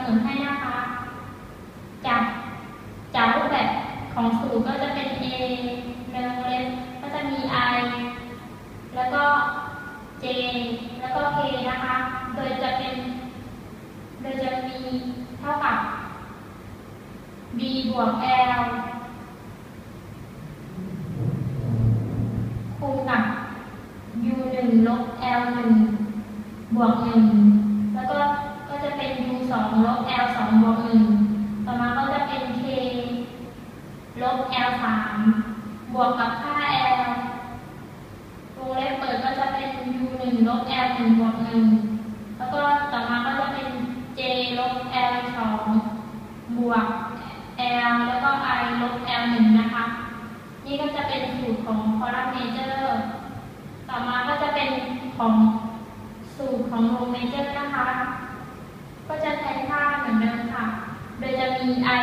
ำหนให้นะคะ จากจากรูปแบบของสูตรก็จะเป็น a ในวงเล็บก็จะมี i แล้วก็ j แล้วก็ k นะคะ โดยจะเป็น โดยจะมีเท่ากับ b บวก l คูณกับ u 1ลบ l 1บวก 1 แล้วก็ก็จะเป็น u 2ลบ l 2บวก1ต่อมาก็จะเป็น k ลบ l 3บวกกับค่า l วงเล็บเปิดก็จะเป็น u 1ลบ l 1บวก1แล้วก็ต่อมาก็จะเป็น j ลบ l 2บวก l แล้วก็ i ลบ l 1นะคะ นี่ก็จะเป็นสูตรของ column major ต่อมาก็จะเป็นของสูตรของ row major นะคะ ก็จะใช้ค่าเหมือนเดิมค่ะ โดยจะมี i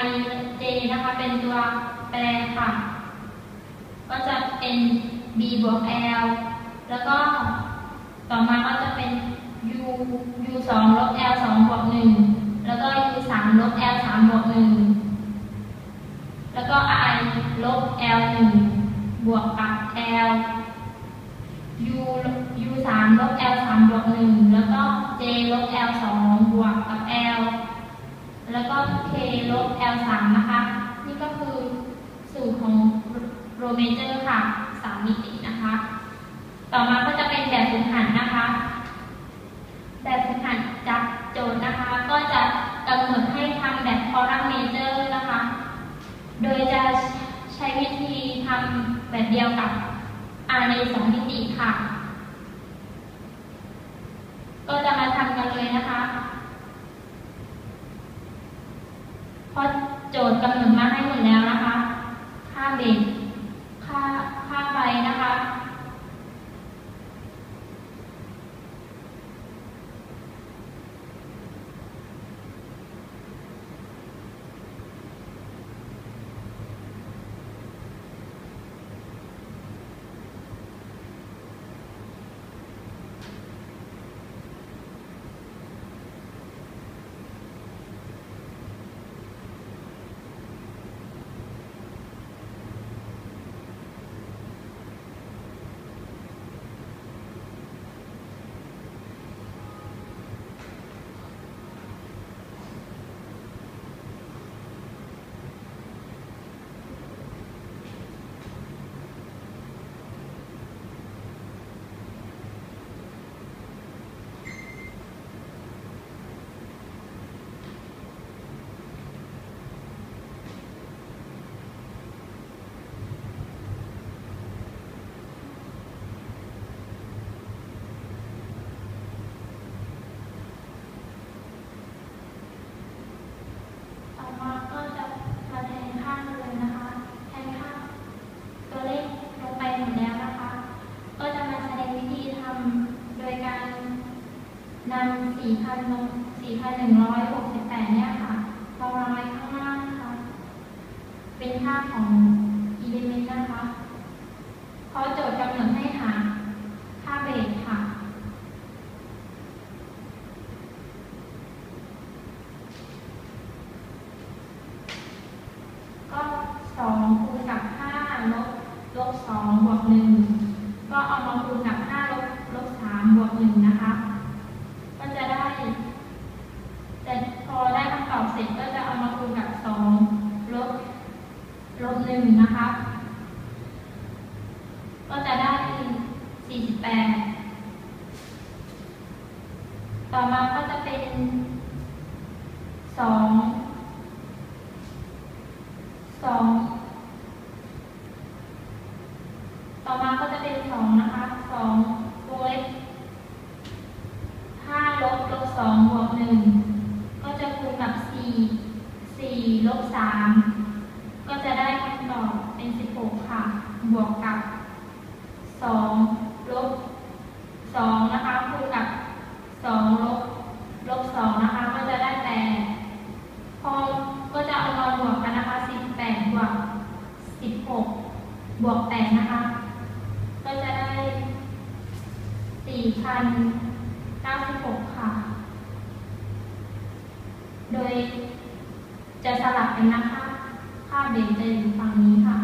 j นะคะเป็นตัวแปรค่ะ ก็จะเป็น b บวก l แล้วก็ต่อมาก็จะเป็น u u 2ลบ l 2บวก1แล้วก็ u 3ลบ l 3บวก1แล้วก็ i ลบ l 1บวกกับ l u u 3ลบ l 3บวก1แล้วก็ j ลบ l 2บวกกับ l แล้วก็ k ลบ l 3นะคะ นี่ก็คือสูตรของโรเมเจอร์ค่ะสามมิตินะคะ ต่อมาก็จะเป็นแบบฝึกหัดนะคะ แบบฝึกหัดจากโจทย์นะคะ ก็จะกำหนดให้ทำแบบคอลัมน์เมเจอร์นะคะ โดยจะใช้วิธีทำแบบเดียวกับ R ในสองมิติค่ะ ก็จะมาทำกันเลยนะคะเพราะ ทย์กำหนดมาให้หมดแล้วนะคะ ค่าเบรกค่าค่าไฟนะคะ ต่อมาก็จะมาแทนค่าเลยนะคะ แทนค่าตัวเลขลงไปหมดแล้วนะคะ ก็จะมาแสดงวิธีทำโดยการนำ4,000ลง 4,168 เนี่ยค่ะมาวางไว้ข้างล่างนะคะเป็นค่าของ element นะคะเพราะโจทย์กำหนดให้หาค่าเบสค่ะ ก็สองคูณกับห้าลบลบสองบวกหนึ่งก็เอามาคูณกับห้าลบลบสามบวกหนึ่งนะคะ ก็จะได้ แต่พอได้คำตอบเสร็จก็จะเอามาคูณกับสองลบลบหนึ่งนะคะ ก็จะได้สี่สิบแปดต่อมาก็จะเป็นสองสองต่อมาก็จะเป็นสองนะคะสองวงเล็บห้าลบลบสองบวกหนึ่งก็จะคูณกับ สี่ลบสามก็จะได้คำตอบเป็นสิบหกค่ะ บวกกับสองลบสองนะคะคูณกับสองลบลบสองนะคะ ก็จะได้แปดพอก็จะเอามาบวกกันนะคะ18บวก16บวก8นะคะ ก็จะได้4,096ค่ะ โดยจะสลับกันนะคะค่าเบนจะอยู่ฝั่งนี้ค่ะ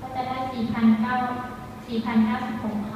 ก็จะได้ 4,9 4,96ค่ะ